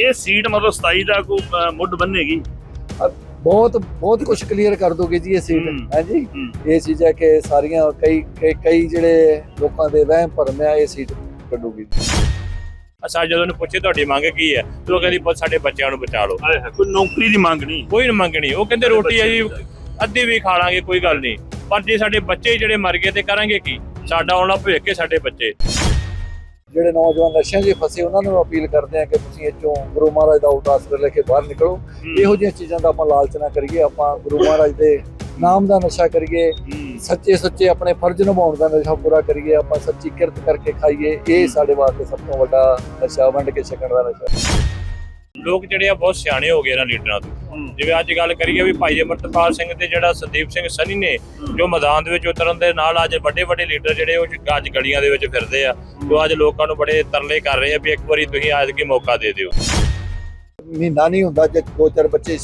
ਇਹ ਸੀਟ ਮਤਲਬ 27 ਦਾ ਕੋ ਮੁੱਢ ਬੰਨੇਗੀ। ਬਹੁਤ ਬਹੁਤ ਕੁਝ ਕਲੀਅਰ ਕਰ ਦੋਗੇ ਜੀ ਇਹ ਸੀਟ ਹੂੰ। ਹਾਂਜੀ। ਇਹ ਚੀਜ਼ ਹੈ ਕਿ ਸਾਰੀਆਂ ਕਈ ਕਈ- ਜਿਹੜੇ ਲੋਕਾਂ ਦੇ ਵਹਿਮ ਭਰਮ ਆ ਇਹ ਸੀਟ ਕੱਢੂਗੀ ਅਸਾਂ ਜਦੋਂ ਉਹਨੂੰ ਪੁੱਛੇ ਤੁਹਾਡੀ ਮੰਗ ਕੀ ਹੈ ਤੇ ਉਹ ਕਹਿੰਦੀ ਬਸ ਸਾਡੇ ਬੱਚਿਆਂ ਨੂੰ ਬਚਾ ਲਓ। ਕੋਈ ਨੌਕਰੀ ਦੀ ਮੰਗ ਨਹੀਂ। ਕੋਈ ਨਹੀਂ। ਮੰਗਣੀ ਉਹ ਕਹਿੰਦੇ ਰੋਟੀ ਹੈ ਜੀ ਅੱਧੀ ਵੀ ਖਾ ਲਾਂਗੇ ਕੋਈ ਗੱਲ ਨਹੀਂ। ਪਰ ਜੇ ਸਾਡੇ ਬੱਚੇ ਜਿਹੜੇ ਮਰ ਗਏ ਤੇ ਕਰਾਂਗੇ ਕੀ? ਸਾਡਾ ਆਉਣਾ ਭਵਿੱਖ ਹੈ ਸਾਡੇ ਬੱਚੇ। ਜਿਹੜੇ ਨੌਜਵਾਨ ਨਸ਼ਿਆਂ 'ਚ ਫਸੇ ਉਹਨਾਂ ਨੂੰ ਅਪੀਲ ਕਰਦੇ ਆ ਕਿ ਤੁਸੀਂ ਚੋਂ ਗੁਰੂ ਮਹਾਰਾਜ ਦਾ ਉਦਾਸਰ ਲੈ ਕੇ ਬਾਹਰ ਨਿਕਲੋ। ਇਹੋ ਜਿਹੀਆਂ ਚੀਜ਼ਾਂ ਦਾ ਆਪਾਂ ਲਾਲਚ ਨਾ ਕਰੀਏ ਆਪਾਂ ਗੁਰੂ ਮਹਾਰਾਜ ਦੇ ਨਾਮ ਦਾ ਨਸ਼ਾ ਕਰੀਏ। ਸੱਚੇ ਸੁੱਚੇ ਆਪਣੇ ਫਰਜ਼ ਨਿਭਾਉਣ ਦਾ ਨਸ਼ਾ ਪੂਰਾ ਕਰੀਏ ਆਪਾਂ ਸੱਚੀ ਕਿਰਤ ਕਰਕੇ ਖਾਈਏ ਇਹ ਸਾਡੇ ਵਾਸਤੇ ਸਭ ਤੋਂ ਵੱਡਾ ਨਸ਼ਾ ਵੰਡ ਕੇ ਛਕਣ ਦਾ ਨਸ਼ਾ। ਲੋਕ ਜਿਹੜੇ ਆ ਬਹੁਤ ਸਿਆਣੇ ਹੋ ਗਏ ਇਹਨਾਂ ਲੀਡਰਾਂ ਤੋਂ। ਜਿਵੇਂ ਅੱਜ ਗੱਲ ਕਰੀਏ ਵੀ ਭਾਈ ਅਮਰਤਪਾਲ ਸਿੰਘ ਤੇ ਜਿਹੜਾ ਸੰਦੀਪ ਸਿੰਘ ਸਨੀ ਨੇ ਜੋ ਮੈਦਾਨ ਦੇ ਵਿੱਚ ਉਤਰਨ ਦੇ ਨਾਲ ਅੱਜ ਵੱਡੇ ਵੱਡੇ ਲੀਡਰ ਜਿਹੜੇ ਉਹ ਅੱਜ ਗਲੀਆਂ ਦੇ ਵਿੱਚ ਫਿਰਦੇ ਆ ਜੋ ਅੱਜ ਲੋਕਾਂ ਨੂੰ ਬੜੇ ਤਰਲੇ ਕਰ ਰਹੇ ਆ ਵੀ ਇੱਕ ਵਾਰੀ ਤੁਸੀਂ ਆਜ ਕੇ ਮੌਕਾ ਦੇ ਦਿਓ। ਮਹੀਨਾ ਨਹੀਂ ਹੁੰਦਾ ਜੇ ਦੋ ਚਾਰ ਬੱਚੇ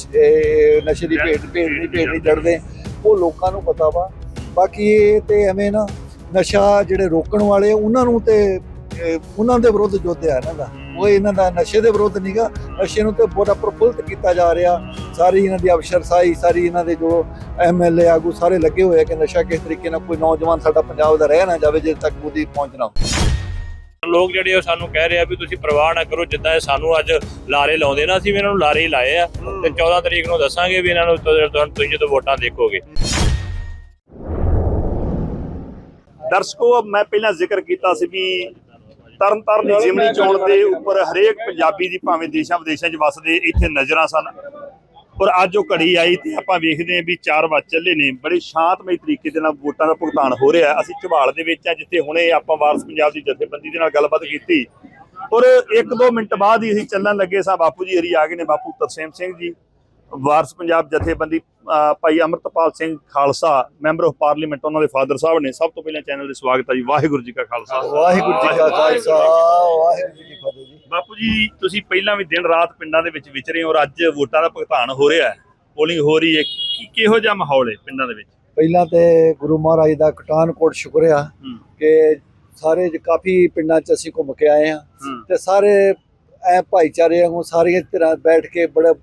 ਨਸ਼ੇ ਦੀ ਭੇਟ ਭੇਟ ਨਹੀਂ ਭੇਟ ਨਹੀਂ ਚੜਦੇ ਉਹ ਲੋਕਾਂ ਨੂੰ ਪਤਾ ਵਾ। ਬਾਕੀ ਇਹ ਤੇ ਐਵੇਂ ਨਾ ਨਸ਼ਾ ਜਿਹੜੇ ਰੋਕਣ ਵਾਲੇ ਉਹਨਾਂ ਨੂੰ ਤੇ ਉਹਨਾਂ ਦੇ ਵਿਰੁੱਧ ਹੈ ਇਹਨਾਂ ਦਾ ਉਹ ਇਹਨਾਂ ਦਾ ਨਸ਼ੇ ਦੇ ਵਿਰੁੱਧ ਨਹੀਂਗਾ ਨਸ਼ੇ ਨੂੰ ਤੇ ਬੜਾ ਪ੍ਰਫੁੱਲਤ ਕੀਤਾ ਜਾ ਰਿਹਾ। ਸਾਰੀ ਇਹਨਾਂ ਦੀ ਅਫਸਰਸ਼ਾਹੀ ਸਾਰੀ ਇਹਨਾਂ ਦੇ ਜੋ ਐਮਐਲਏ ਆਗੂ ਸਾਰੇ ਲੱਗੇ ਹੋਏ ਆ ਕਿ ਨਸ਼ਾ ਕਿਸ ਤਰੀਕੇ ਨਾਲ ਕੋਈ ਨੌਜਵਾਨ ਸਾਡਾ ਪੰਜਾਬ ਦਾ ਰਹਿ ਨਾ ਜਾਵੇ ਜੇ ਤੱਕ ਉਹਦੀ ਪਹੁੰਚਣਾ ਲੋਕ ਜਿਹੜੇ ਉਹ ਸਾਨੂੰ ਕਹਿ ਰਹੇ ਆ ਵੀ ਤੁਸੀਂ ਪ੍ਰਵਾਹ ਨਾ ਕਰੋ ਜਿੱਦਾਂ ਇਹ ਸਾਨੂੰ ਅੱਜ ਲਾਰੇ ਲਾਉਂਦੇ ਨਾ ਅਸੀਂ ਵੀ ਇਹਨਾਂ ਨੂੰ ਲਾਰੇ ਹੀ ਲਾਏ ਆ। ਤੇ 14 ਤਰੀਕ ਨੂੰ ਦੱਸਾਂਗੇ ਵੀ ਇਹਨਾਂ ਨੂੰ ਤੁਸੀਂ ਜਦੋਂ ਵੋਟਾਂ ਦੇਖੋਗੇ। ਦਰਸ਼ਕੋ ਮੈਂ ਪਹਿਲਾਂ ਜ਼ਿਕਰ ਕੀਤਾ ਸੀ ਵੀ ਤਰਨਤਾਰਨ ਦੀ ਜਿਮਨੀ ਚੋਣ ਦੇ ਉੱਪਰ ਹਰੇਕ ਪੰਜਾਬੀ ਦੀ ਭਾਵੇਂ ਦੇਸ਼ਾਂ ਵਿਦੇਸ਼ਾਂ 'ਚ ਵਸਦੇ ਇੱਥੇ ਨਜ਼ਰਾਂ ਸਨ। ਪਰ ਅੱਜ ਉਹ ਘੜੀ ਆਈ ਤੇ ਆਪਾਂ ਵੇਖਦੇ ਹਾਂ ਵੀ 4 ਵਜ ਚੱਲੇ ਨੇ। ਬੜੇ ਸ਼ਾਂਤਮਈ ਤਰੀਕੇ ਦੇ ਨਾਲ ਵੋਟਾਂ ਦਾ ਭੁਗਤਾਨ ਹੋ ਰਿਹਾ। ਅਸੀਂ ਝਬਾਲ ਦੇ ਵਿੱਚ ਆ ਜਿੱਥੇ ਹੁਣੇ ਆਪਾਂ ਵਾਰਸ ਪੰਜਾਬ ਦੀ ਜਥੇਬੰਦੀ ਦੇ ਨਾਲ ਗੱਲਬਾਤ ਕੀਤੀ। ਔਰ 1-2 ਮਿੰਟ ਬਾਅਦ ਹੀ ਅਸੀਂ ਚੱਲਣ ਲੱਗੇ। ਸਾਂ ਬਾਪੂ ਜੀ ਹਰੀ ਆ ਗਏ ਨੇ। ਬਾਪੂ ਤਰਸੇਮ ਸਿੰਘ ਜੀ। ਵਾਰਸ ਪੰਜਾਬ ਜਥੇਬੰਦੀ Bhai Amritpal Singh Khalsa member of parliament ਉਹਨਾਂ ਦੇ ਫਾਦਰ ਸਾਹਿਬ ਨੇ ਸਭ ਤੋਂ ਪਹਿਲਾਂ ਚੈਨਲ ਦੇ ਸਵਾਗਤ ਹੈ ਜੀ। ਵਾਹਿਗੁਰੂ ਜੀ ਕਾ ਖਾਲਸਾ। ਵਾਹਿਗੁਰੂ ਜੀ ਕਾ ਖਾਲਸਾ ਵਾਹਿਗੁਰੂ ਜੀ ਕੀ ਫਤਿਹ ਜੀ। ਬਾਪੂ ਜੀ ਤੁਸੀਂ ਪਹਿਲਾਂ ਵੀ ਦਿਨ ਰਾਤ ਪਿੰਡਾਂ ਦੇ ਵਿੱਚ ਵਿਚਰੇ ਹੋ ਔਰ ਅੱਜ ਵੋਟਾਂ ਦਾ ਭੁਗਤਾਨ ਹੋ ਰਿਹਾ ਹੈ। ਪੋਲਿੰਗ ਹੋ ਰਹੀ ਹੈ। ਕੀ ਕਿਹੋ ਜਿਹਾ ਮਾਹੌਲ ਹੈ ਪਿੰਡਾਂ ਦੇ ਵਿੱਚ? ਪਹਿਲਾਂ ਤੇ ਗੁਰੂ ਮਹਾਰਾਜ ਦਾ ਕਟਾਨਕੋਟ ਸ਼ੁਕਰਿਆ ਹੂੰ। ਕਿ ਸਾਰੇ ਜ- ਕਾਫੀ ਪਿੰਡਾਂ 'ਚ ਅਸੀਂ ਘੁੰਮ ਕੇ ਆਏ ਹੂੰ। ਤੇ ਸਾਰੇ ਐ ਭਾਈਚਾਰੇ ਵਾਂਗੂ ਸਾਰੀਆਂ ਤਰ੍ਹਾਂ ਬੈਠ ਕੇ ਬੜਾ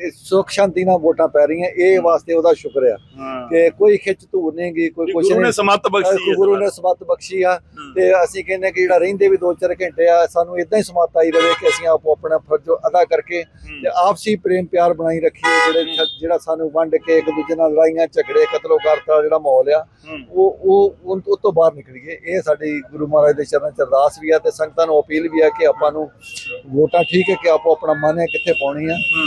ਇਹ ਸੁੱਖ ਸ਼ਾਂਤੀ ਨਾਲ ਵੋਟਾਂ ਪੈ ਰਹੀਆਂ ਇਹ ਵਾਸਤੇ ਉਹਦਾ ਸ਼ੁਕਰ ਆ। ਕਿ ਕੋਈ ਖਿੱਚ ਧੂਰ ਨਹੀਂ ਗੀ ਕੋਈ ਕੁਛ ਗੁਰੂ ਨੇ ਨਹੀਂ ਸਮਤ ਬਖਸ਼ੀ ਗੁਰੂ ਨੇ ਸਬਤ ਬਖਸ਼ੀ ਆ। ਤੇ ਅਸੀਂ ਕਹਿੰਦੇ ਕਿ ਜਿਹੜਾ ਰਹਿੰਦੇ ਵੀ 2-4 ਘੰਟੇ ਆ ਸਾਨੂੰ ਇਦਾਂ ਹੀ ਸਮਾਤ ਆਈ ਰਵੇ ਕਿ ਅਸੀਂ ਆਪੋ ਆਪਣਾ ਫਰਜ਼ ਅਦਾ ਕਰਕੇ। ਤੇ ਆਪਸੀ ਪ੍ਰੇਮ ਪਿਆਰ ਬਣਾਈ ਰੱਖੀਏ ਜਿਹੜੇ ਜਿਹੜਾ ਸਾਨੂੰ ਵੰਡ ਕੇ ਇੱਕ ਦੂਜੇ ਨਾਲ ਲੜਾਈਆਂ ਝਗੜੇ ਕਤਲੋ ਕਰਤਾ ਜਿਹੜਾ ਮਾਹੌਲ ਆ ਉਹ ਉਹ ਉਹ ਤੋਂ ਬਾਹਰ ਨਿਕਲੀਏ ਇਹ ਸਾਡੀ ਗੁਰੂ ਮਹਾਰਾਜ ਦੇ ਚਰਨਾਂ ਚ ਅਰਦਾਸ ਵੀ ਆ ਤੇ ਸੰਗਤਾਂ ਨੂੰ ਅਪੀਲ ਵੀ ਆ ਕਿ ਆਪਾਂ ਨੂੰ ਵੋਟਾਂ ਠੀਕ ਹੈ ਕਿ ਆਪੋ ਆਪਣਾ ਮਨ ਹੈ ਕਿੱਥੇ ਪਾਉਣੀ ਆ? ਹੂੰ।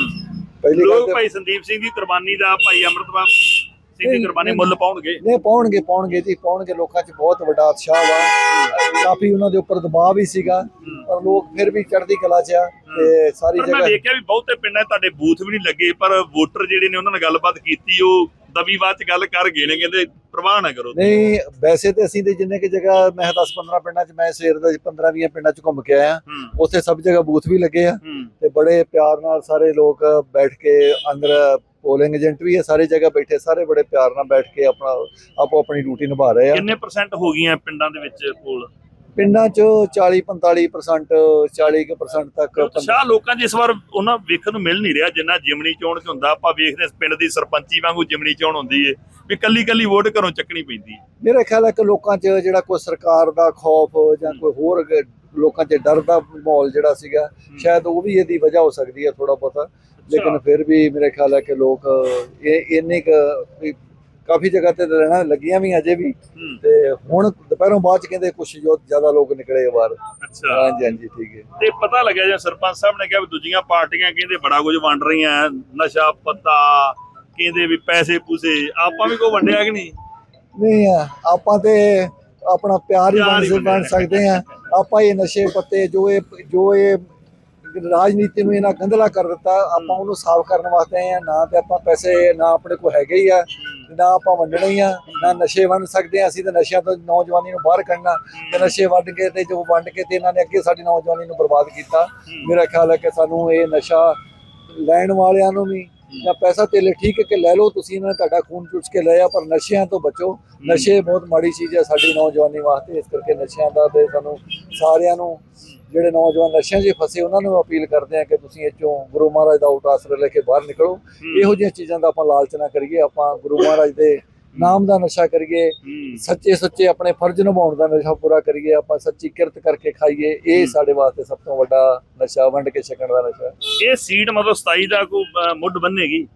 ਪਹਿਲੀ ਗੱਲ ਲੋਕ ਤੇ ਭਾਈ ਸੰਦੀਪ ਸਿੰਘ ਦੀ ਕੁਰਬਾਨੀ ਦਾ ਭਾਈ ਅਮਰਤਪਾਲ ਸਿੰਘ ਦੀ ਨਹੀਂ, ਕੁਰਬਾਨੀ ਨਹੀਂ। ਮੁੱਲ ਪਾਉਣਗੇ। ਨੇ ਪਾਉਣਗੇ ਪਾਉਣਗੇ ਜੀ ਪਾਉਣਗੇ। ਲੋਕਾਂ 'ਚ ਬਹੁਤ ਵੱਡਾ ਉਤਸ਼ਾਹ ਵਾ। ਕਾਫੀ ਉਹਨਾਂ ਦੇ ਉੱਪਰ ਦਬਾਅ ਵੀ ਸੀਗਾ। ਪਰ ਲੋਕ ਫਿਰ ਵੀ ਚੜ੍ਹਦੀ ਕਲਾ 'ਚ ਆ ਤੇ ਸਾਰੀ ਪਰ ਮੈਂ ਜਗ੍ਹਾ ਦੇਖਿਆ ਵੀ ਬਹੁਤੇ ਪਿੰਡਾਂ 'ਚ ਤੁਹਾਡੇ ਬੂਥ ਵੀ ਨਹੀਂ ਲੱਗੇ ਪਰ ਵੋਟਰ ਜਿਹੜੇ ਨੇ ਉਹਨਾਂ ਨਾਲ ਗੱਲਬਾਤ ਕੀਤੀ ਉਹ ਦਬੀਵਾਦ 'ਚ ਗੱਲ ਕਰ ਗਏ ਨੇ ਕਹਿੰਦੇ ਪ੍ਰਵਾਹ ਨਾ ਕਰੋ। ਨਹੀਂ ਵੈਸੇ ਤੇ ਅਸੀਂ ਤੇ ਜਿੰਨੇ ਕਿ ਜਗ੍ਹਾ ਮੈਂ 10 15 ਪਿੰਡਾਂ 'ਚ ਮੈਂ ਸਵੇਰ ਦਾ 15 20 ਪਿੰਡਾਂ 'ਚ ਘੁੰਮ ਕੇ ਆਇਆ। ਉੱਥੇ ਸਭ ਜਗ੍ਹਾ ਬੂਥ ਵੀ ਲੱਗੇ ਆ। ਤੇ ਬੜੇ ਪਿਆਰ ਨਾਲ ਸਾਰੇ ਲੋਕ ਬੈਠ ਕੇ ਅੰਦਰ ਪੋਲਿੰਗ ਏਜੰਟ ਵੀ ਹੈ ਸਾਰੇ ਜਗ੍ਹਾ ਬੈਠੇ ਸਾਰੇ ਬੜੇ ਪਿਆਰ ਨਾਲ ਬੈਠ ਕੇ ਆਪਣਾ ਆਪੋ ਆਪਣੀ ਡਿਊਟੀ ਨਿਭਾ ਰਹੇ ਆ। ਕਿੰਨੇ ਪਰਸੈਂਟ ਹੋ ਗਈਆਂ ਪਿੰਡਾਂ ਦੇ ਵਿੱਚ ਪੋਲ ਪਿੰਡਾਂ 'ਚ 40 45% 40% ਤੱਕ ਉਤਸ਼ਾਹ ਲੋਕਾਂ 'ਚ ਇਸ ਵਾਰ ਉਹਨਾਂ ਵੇਖਣ ਨੂੰ ਮਿਲ ਨਹੀਂ ਰਿਹਾ ਜਿੰਨਾ ਜਿਮਣੀ ਚੋਣ 'ਚ ਹੁੰਦਾ ਆਪਾਂ ਵੇਖਦੇ ਹਾਂ ਪਿੰਡ ਦੀ ਸਰਪੰਚੀ ਵਾਂਗੂ ਜਿਮਣੀ ਚੋਣ ਹੁੰਦੀ ਏ ਵੀ ਕੱਲੀ ਕੱਲੀ ਵੋਟ ਘਰੋਂ ਚੱਕਣੀ ਪੈਂਦੀ ਹੈ ਮੇਰਾ ਖਿਆਲ ਹੈ ਕਿ ਲੋਕਾਂ 'ਚ ਜਿਹੜਾ ਕੋਈ ਸਰਕਾਰ ਦਾ ਖੌਫ ਜਾਂ ਕੋਈ ਹੋਰ ਲੋਕਾਂ 'ਚ ਡਰ ਦਾ ਮਾਹੌਲ ਜਿਹੜਾ ਸੀਗਾ ਸ਼ਾਇਦ ਉਹ ਵੀ ਇਹਦੀ ਵਜ੍ਹਾ ਹੋ ਸਕਦੀ ਹੈ ਥੋੜਾ ਬਹੁਤਾ। ਲੇਕਿਨ ਫਿਰ ਵੀ ਮੇਰੇ ਖਿਆਲ ਹੈ ਕਿ ਲੋਕ ਇਹ ਇੰਨੇ ਕੁ ਕਾਫੀ ਜਗ੍ਹਾ ਤੇ ਰਹਿਣਾ ਲੱਗੀਆਂ ਵੀ ਅਜੇ ਵੀ। ਤੇ ਹੁਣ ਦੁਪਹਿਰੋਂ ਬਾਅਦ ਚ ਕਹਿੰਦੇ ਕੁਝ ਜ਼ਿਆਦਾ ਲੋਕ ਨਿਕਲੇ ਬਾਹਰ। ਅੱਛਾ। ਹਾਂਜੀ ਹਾਂਜੀ ਠੀਕ ਹੈ। ਤੇ ਪਤਾ ਲੱਗਿਆ ਜੇ ਸਰਪੰਚ ਸਾਹਿਬ ਨੇ ਕਿਹਾ ਵੀ ਦੂਜੀਆਂ ਪਾਰਟੀਆਂ ਕਹਿੰਦੇ ਬੜਾ ਕੁਝ ਵੰਡ ਰਹੀਆਂ ਨਸ਼ਾ ਪੱਤਾ ਕਹਿੰਦੇ ਵੀ ਪੈਸੇ ਪੂਸੇ ਆਪਾਂ ਵੀ ਕੋ ਵੰਡਿਆ ਕਿ ਨਹੀਂ? ਨਹੀਂ ਆ, ਆਪਾਂ ਤੇ ਆਪਣਾ ਪਿਆਰ ਹੀ ਬਣਿਆ। ਸਕਦੇ ਆ। ਆਪਾਂ ਇਹ ਨਸ਼ੇ ਪੱਤੇ ਜੋ ਇਹ ਜੋ ਇਹ ਰਾਜਨੀਤੀ ਨੂੰ ਇਹਨਾਂ ਗੰਦਲਾ ਕਰ ਦਿੱਤਾ ਆਪਾਂ ਉਹਨੂੰ ਸਾਫ਼ ਕਰਨ ਵਾਸਤੇ ਆਏ ਆ ਨਾ ਤੇ ਆਪਾਂ ਪੈਸੇ ਨਾ ਆਪਣੇ ਕੋਲ ਹੈਗੇ ਹੀ ਆ। ਨਾ ਆਪਾਂ ਵੰਡਣੇ ਹੀ ਆ ਨਾ ਨਸ਼ੇ ਵੰਡ ਸਕਦੇ ਆ ਅਸੀਂ ਤੇ ਨਸ਼ਿਆਂ ਤੋਂ ਨੌਜਵਾਨੀ ਨੂੰ ਬਾਹਰ ਕੱਢਣਾ ਤੇ ਨਸ਼ੇ ਵੰਡ ਕੇ ਤੇ ਜੋ ਵੰਡ ਕੇ ਤੇ ਇਹਨਾਂ ਨੇ ਅੱਗੇ ਸਾਡੀ ਨੌਜਵਾਨੀ ਨੂੰ ਬਰਬਾਦ ਕੀਤਾ। ਮੇਰਾ ਖਿਆਲ ਹੈ ਕਿ ਸਾਨੂੰ ਇਹ ਨਸ਼ਾ ਲੈਣ ਵਾਲਿਆਂ ਨੂੰ ਵੀ ਜਾਂ ਪੈਸਾ ਤੇਲੇ ਠੀਕ ਹੈ ਕਿ ਲੈ ਲਓ ਤੁਸੀਂ ਇਹਨਾਂ ਨੇ ਤੁਹਾਡਾ ਖੂਨ ਚੂਸ ਕੇ ਲਿਆ ਪਰ ਨਸ਼ਿਆਂ ਤੋਂ ਬਚੋ। ਨਸ਼ੇ ਬਹੁਤ ਮਾੜੀ ਚੀਜ਼ ਹੈ ਸਾਡੀ ਨੌਜਵਾਨੀ ਵਾਸਤੇ ਇਸ ਕਰਕੇ ਨਸ਼ਿਆਂ ਦਾ ਤੇ ਸਾਨੂੰ ਸਾਰਿਆਂ ਨੂੰ ਜਿਹੜੇ ਨੌਜਵਾਨ ਨਸ਼ਿਆਂ 'ਚ ਫਸੇ ਉਹਨਾਂ ਨੂੰ ਅਪੀਲ ਕਰਦੇ ਆ ਕਿ ਤੁਸੀਂ ਇਹ ਚੋਂ ਗੁਰੂ ਮਹਾਰਾਜ ਦਾ ਊਟ ਆਸਰਾ ਲੈ ਕੇ ਬਾਹਰ ਨਿਕਲੋ। ਇਹੋ ਜਿਹੀਆਂ ਚੀਜ਼ਾਂ ਦਾ ਆਪਾਂ ਲਾਲਚ ਨਾ ਕਰੀਏ ਆਪਾਂ ਗੁਰੂ ਮਹਾਰਾਜ ਦੇ ਨਾਮ ਦਾ ਨਸ਼ਾ ਕਰੀਏ। ਸੱਚੇ ਸੱਚੇ ਆਪਣੇ ਫਰਜ਼ ਨਿਭਾਉਣ ਦਾ ਨਸ਼ਾ ਪੂਰਾ ਕਰੀਏ ਆਪਾਂ ਸੱਚੀ ਕਿਰਤ ਕਰਕੇ ਖਾਈਏ ਇਹ ਸਾਡੇ ਵਾਸਤੇ ਸਭ ਤੋਂ ਵੱਡਾ ਨਸ਼ਾ ਵੰਡ ਕੇ ਛਕਣ ਦਾ ਨਸ਼ਾ। ਇਹ ਸੀਟ ਮਤਲਬ 27 ਦਾ ਅਹ, ਮੁੱਢ ਬੰਨੇਗੀ?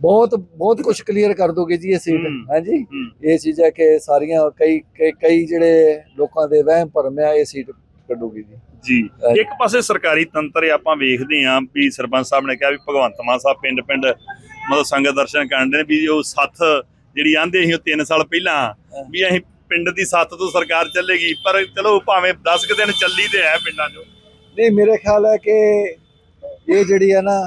ਬਹੁਤ ਬਹੁਤ ਕੁਝ ਕਲੀਅਰ ਕਰ ਦੋਗੇ ਜੀ ਇਹ ਸੀਟ। ਹਾਂਜੀ। ਇਹ ਚੀਜ਼ ਹੈ ਕਿ ਸਾਰੀਆਂ ਕਈ- ਕਈ ਜਿਹੜੇ ਲੋਕਾਂ ਦੇ ਵਹਿਮ ਭਰਮ ਆ ਇਹ ਸੀਟ ਕੱਢੂਗੀ ਜੀ। ਜੀ। ਇੱਕ ਪਾਸੇ ਸਰਕਾਰੀ ਤੰਤਰ ਆਪਾਂ ਵੇਖਦੇ ਆਂ ਵੀ ਸਰਪੰਚ ਸਾਹਿਬ ਨੇ ਕਿਹਾ ਵੀ ਭਗਵੰਤ ਮਾਨ ਸਾਹਿਬ ਪਿੰਡ ਪਿੰਡ ਮਤਲਬ ਸੰਗਤ ਦਰਸ਼ਨ ਕਰਨ ਦੇ ਵੀ ਉਹ ਸੱਥ ਜਿਹੜੀ ਆਂਦੇ ਸੀ ਉਹ 3 ਸਾਲ ਪਹਿਲਾਂ ਵੀ ਅਸੀਂ ਪਿੰਡ ਦੀ ਸੱਥ ਤੋਂ ਸਰਕਾਰ ਚੱਲੇਗੀ ਪਰ ਚਲੋ ਭਾਵੇਂ 10 ਕੁ ਦਿਨ ਚੱਲੀ ਤੇ ਹੈ ਪਿੰਡਾਂ 'ਚੋਂ। ਨਹੀਂ ਮੇਰੇ ਖਿਆਲ ਹੈ ਕਿ ਇਹ ਜਿਹੜੀ ਹੈ ਨਾ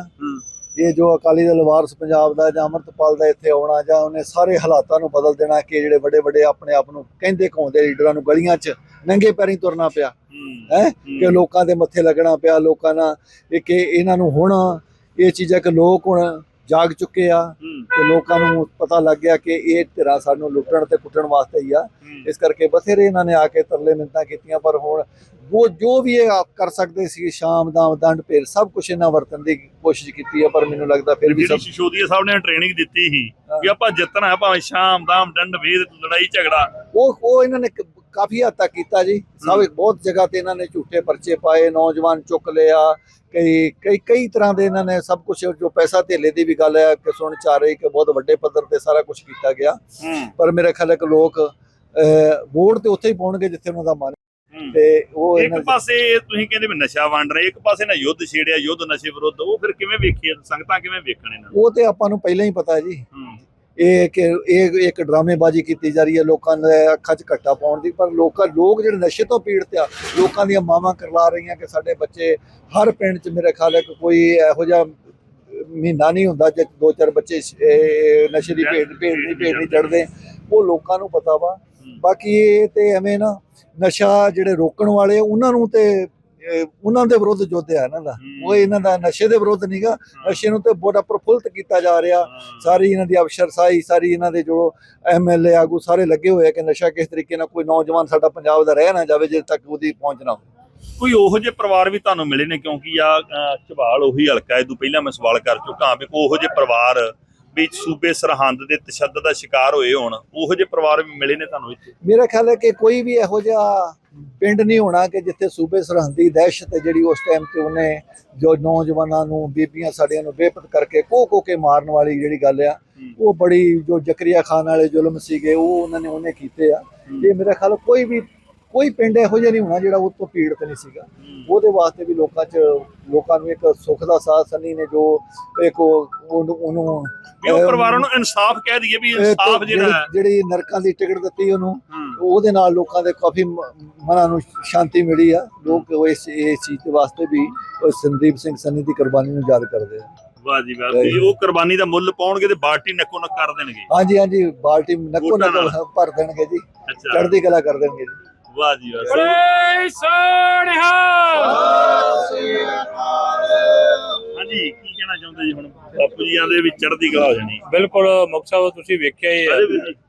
ਇਹ ਜੋ ਅਕਾਲੀ ਦਲ ਵਾਰਸ ਪੰਜਾਬ ਦਾ ਜਾਂ ਅਮਰਤਪਾਲ ਦਾ ਇੱਥੇ ਆਉਣਾ ਜਾਂ ਉਹਨੇ ਸਾਰੇ ਹਾਲਾਤਾਂ ਨੂੰ ਬਦਲ ਦੇਣਾ ਕਿ ਜਿਹੜੇ ਵੱਡੇ ਵੱਡੇ ਆਪਣੇ ਆਪ ਨੂੰ ਕਹਿੰਦੇ ਕਹਾਉਂਦੇ ਲੀਡਰਾਂ ਨੂੰ ਗਲੀਆਂ 'ਚ ਨੰਗੇ ਪੈਰੀਂ ਤੁਰਨਾ ਪਿਆ। ਹੂੰ? ਕਿ ਲੋਕਾਂ ਦੇ ਮੱਥੇ ਲੱਗਣਾ ਪਿਆ ਲੋਕਾਂ ਨਾਲ ਇਹ ਕਿ ਇਹਨਾਂ ਨੂੰ ਹੁਣ ਇਹ ਚੀਜ਼ਾਂ ਕਿ ਲੋਕ ਹੁਣ ਜਾਗ ਚੁੱਕੇ ਆ ਤੇ ਲੋਕਾਂ ਨੂੰ ਪਤਾ ਲੱਗ ਗਿਆ ਕਿ ਇਹ ਧਿਰਾਂ ਸਾਨੂੰ ਲੁੱਟਣ ਤੇ ਕੁੱਟਣ ਵਾਸਤੇ ਹੀ ਆ। ਇਸ ਕਰਕੇ ਬਥੇਰੇ ਇਹਨਾਂ ਨੇ ਆ ਕੇ ਤਰਲੇ ਮਿੰਤਾਂ ਕੀਤੀਆਂ ਪਰ ਹੁਣ ਉਹ ਜੋ ਵੀ ਇਹ ਆਪ ਕਰ ਸਕਦੇ ਸੀ ਸ਼ਾਮ ਦਾ ਦੰਡ ਭੇਰ ਸਭ ਕੁਝ ਇਹਨਾਂ ਵਰਤਨ ਦੀ ਕੋਸ਼ਿਸ਼ ਕੀਤੀ ਹੈ ਪਰ ਮੈਨੂੰ ਲੱਗਦਾ ਫਿਰ ਵੀ ਸਭ ਸ਼ਿਸ਼ੋਦੀਆ ਸਾਹਿਬ ਨੇ ਟ੍ਰੇਨਿੰਗ ਦਿੱਤੀ ਸੀ ਵੀ ਆਪਾਂ ਜਿੱਤਣਾ ਹੈ ਭਾਵੇਂ ਸ਼ਾਮ ਦਾਮ ਡੰਡ ਵੇਦ ਲੜਾਈ ਝਗੜਾ। ਉਹ ਉਹ ਇਹਨਾਂ ਨੇ ਕ- ਕਾਫੀ ਹੱਦ ਤੱਕ ਕੀਤਾ ਜੀ। ਸਭ ਬਹੁਤ ਜਗ੍ਹਾ ਤੇ ਇਹਨਾਂ ਨੇ ਝੂਠੇ ਪਰਚੇ ਪਾਏ ਨੌਜਵਾਨ ਚੁੱਕ ਲਿਆ ਕਈ ਕਈ ਕਈ ਤਰ੍ਹਾਂ ਦੇ ਇਹਨਾਂ ਨੇ ਸਭ ਕੁਝ ਜੋ ਪੈਸਾ ਧੇਲੇ ਦੀ ਵੀ ਗੱਲ ਹੈ ਕਿ ਸੁਣ ਚਾ ਰਹੀ ਕਿ ਬਹੁਤ ਵੱਡੇ ਪੱਧਰ ਤੇ ਸਾਰਾ ਕੁਝ ਕੀਤਾ ਗਿਆ। ਪਰ ਮੇਰੇ ਖਿਆਲ ਹੈ ਕਿ ਲੋਕ ਵੋਟ ਤੇ ਉੱਥੇ ਹੀ ਪਾਉਣਗੇ ਜਿੱਥੇ ਉਹਨਾਂ ਦਾ ਮਨ। ਤੇ ਉਹ ਇੱਕ ਪਾਸੇ ਤੁਸੀਂ ਕਹਿੰਦੇ ਵੀ ਨਸ਼ਾ ਵੰਡ ਰਹੇ ਇੱਕ ਪਾਸੇ ਨਾ ਯੁੱਧ ਛੇੜਿਆ ਯੁੱਧ ਨਸ਼ੇ ਵਿਰੁੱਧ ਉਹ ਫਿਰ ਕਿਵੇਂ ਵੇਖੀਏ ਸੰਗਤਾਂ ਕਿਵੇਂ ਵੇਖਣ ਇਹਨਾਂ ਨੂੰ? ਉਹ ਤੇ ਆਪਾਂ ਨੂੰ ਪਹਿਲਾਂ ਹੀ ਪਤਾ ਜੀ। ਇਹ ਕਿ ਇਹ ਇੱਕ ਡਰਾਮੇਬਾਜ਼ੀ ਕੀਤੀ ਜਾ ਰਹੀ ਹੈ ਲੋਕਾਂ ਦੇ ਅੱਖਾਂ 'ਚ ਘੱਟਾ ਪਾਉਣ ਦੀ। ਪਰ ਲੋਕਾਂ ਲੋਕ ਜਿਹੜੇ ਨਸ਼ੇ ਤੋਂ ਪੀੜਤ ਆ ਲੋਕਾਂ ਦੀਆਂ ਮਾਵਾਂ ਕਰਵਾ ਰਹੀਆਂ ਕਿ ਸਾਡੇ ਬੱਚੇ ਹਰ ਪਿੰਡ 'ਚ ਮੇਰੇ ਖਿਆਲ ਹੈ ਕੋਈ ਇਹੋ ਜਿਹਾ ਮਹੀਨਾ ਨਹੀਂ ਹੁੰਦਾ ਜੇ ਦੋ ਚਾਰ ਬੱਚੇ ਨਸ਼ੇ ਦੀ ਭੇਟ ਭੇਟ ਨਹੀਂ ਭੇਟ ਨਹੀਂ ਚੜਦੇ ਉਹ ਲੋਕਾਂ ਨੂੰ ਪਤਾ ਵਾ। ਬਾਕੀ ਇਹ ਤੇ ਐਵੇਂ ਨਾ ਨਸ਼ਾ ਜਿਹੜੇ ਰੋਕਣ ਵਾਲੇ ਉਹਨਾਂ ਨੂੰ ਤੇ ਉਹਨਾਂ ਦੇ ਵਿਰੁੱਧ ਯੁੱਧ ਹੈ ਇਹਨਾਂ ਦਾ। ਉਹ ਇਹਨਾਂ ਦਾ ਨਸ਼ੇ ਦੇ ਵਿਰੁੱਧ ਨਹੀਂਗਾ ਨਸ਼ੇ ਨੂੰ ਤੇ ਬੜਾ ਪ੍ਰਫੁੱਲਤ ਕੀਤਾ ਜਾ ਰਿਹਾ। ਸਾਰੀ ਇਹਨਾਂ ਦੀ ਅਫਸਰਸ਼ਾਹੀ ਸਾਰੀ ਇਹਨਾਂ ਦੇ ਜੋ ਐਮਐਲਏ ਆਗੂ ਸਾਰੇ ਲੱਗੇ ਹੋਏ ਆ ਕਿ ਨਸ਼ਾ ਕਿਸ ਤਰੀਕੇ ਨਾਲ ਕੋਈ ਨੌਜਵਾਨ ਸਾਡਾ ਪੰਜਾਬ ਦਾ ਰਹਿ ਨਾ ਜਾਵੇ ਜੇ ਤੱਕ ਉਹਦੀ ਪਹੁੰਚ ਨਾ ਹੋਵੇ। ਕੋਈ ਉਹੋ ਜਿਹੇ ਪਰਿਵਾਰ ਵੀ ਤੁਹਾਨੂੰ ਮਿਲੇ ਨੇ? ਕਿਉਂਕਿ ਆ ਝਬਾਲ ਉਹੀ ਹਲਕਾ ਹੈ। ਤੋਂ ਪਹਿਲਾਂ ਮੈਂ ਸਵਾਲ ਕਰ ਚੁੱਕਾ ਵੀ ਉਹੋ ਜਿਹੇ ਪਰਿਵਾਰ ਵੀ ਸੂਬੇ ਸਰਹੰਦ ਦੇ ਤਸ਼ੱਦਦ ਦਾ ਸ਼ਿਕਾਰ ਹੋਏ ਹੋਣ ਉਹੋ ਜਿਹੇ ਪਰਿਵਾਰ ਵੀ ਮਿਲੇ ਨੇ ਤੁਹਾਨੂੰ ਇੱਥੇ? ਮੇਰਾ ਖਿਆਲ ਹੈ ਕਿ ਕੋਈ ਵੀ ਇਹੋ ਜਿਹਾ ਪਿੰਡ ਨਹੀਂ ਹੋਣਾ ਕਿ ਜਿੱਥੇ ਸੂਬੇ ਸਰਹੰਦੀ ਦਹਿਸ਼ਤ ਹੈ ਜਿਹੜੀ ਉਸ ਟਾਈਮ ਤੇ ਉਹਨੇ ਜੋ ਨੌਜਵਾਨਾਂ ਨੂੰ ਬੀਬੀਆਂ ਸਾਡੀਆਂ ਨੂੰ ਬੇਪਤ ਕਰਕੇ ਕੋ ਕੋ ਕੇ ਮਾਰਨ ਵਾਲੀ ਜਿਹੜੀ ਗੱਲ ਆ ਉਹ ਬੜੀ ਜੋ ਜ਼ਕਰੀਆ ਖਾਨ ਵਾਲੇ ਜ਼ੁਲਮ ਸੀਗੇ ਉਹ ਉਹਨਾਂ ਨੇ ਉਹਨੇ ਕੀਤੇ ਆ। ਇਹ ਮੇਰਾ ਖਿਆਲ ਕੋਈ ਵੀ ਕੋਈ ਪਿੰਡ ਇਹੋ ਜਿਹਾ ਨਹੀਂ ਹੋਣਾ ਜਿਹੜਾ ਉਹ ਤੋਂ ਪੀੜਤ ਨਹੀਂ ਸੀਗਾ। ਉਹਦੇ ਵਾਸਤੇ ਵੀ ਲੋਕਾਂ 'ਚ ਲੋਕਾਂ ਨੂੰ ਇੱਕ ਸੁੱਖ ਦਾ ਸਾਹ ਸੰਨੀ ਨੇ ਜੋ ਇੱਕ ਉਹ- ਉਹਨੂੰ ਉਹਨੂੰ ਪਰਿਵਾਰਾਂ ਨੂੰ ਇਨਸਾਫ ਕਹਿ ਦਈਏ ਵੀ ਇਨਸਾਫ ਜਿਹੜਾ ਜਿਹੜੀ- ਨਰਕਾਂ ਦੀ ਟਿਕਟ ਦਿੱਤੀ ਉਹਨੂੰ। ਉਹਦੇ ਨਾਲ ਲੋਕਾਂ ਦੇ ਕਾਫੀ ਮਨਾਂ ਨੂੰ ਸ਼ਾਂਤੀ ਮਿਲੀ ਆ। ਲੋਕ ਇਸ ਇਸ ਚੀਜ਼ ਦੇ ਵਾਸਤੇ ਵੀ ਸੰਦੀਪ ਸਿੰਘ ਸੰਨੀ ਦੀ ਕੁਰਬਾਨੀ ਨੂੰ ਯਾਦ ਕਰਦੇ ਆ। ਵਾਹ ਜੀ ਵਾਹ ਵੀ ਉਹ ਕੁਰਬਾਨੀ ਦਾ ਮੁੱਲ ਪਾਉਣਗੇ ਤੇ ਬਾਲਟੀ ਨੱਕੋ ਨੱਕ ਕਰ ਦੇਣਗੇ। ਹਾਂਜੀ ਹਾਂਜੀ ਬਾਲਟੀ ਨੱਕੋ ਨੱਕ। ਭਰ ਦੇਣਗੇ ਜੀ। ਚੜ੍ਹਦੀ ਕਲਾ ਕਰ ਦੇਣਗੇ ਜੀ। ਵਾਹ ਜੀ ਵਾਹ। ਬੜੇ ਹਾਂਜੀ ਕੀ ਕਹਿਣਾ ਚਾਹੁੰਦੇ ਜੀ ਹੁਣ? ਬਾਪੂ ਜੀ ਆਂਦੇ ਵੀ ਚੜ੍ਹਦੀ ਕਲਾ ਹੋ ਜਾਣੀ। ਬਿਲਕੁਲ ਮੁਕਤਸਰ ਤੁਸੀਂ ਵੇਖਿਆ ਹੀ ਹੈ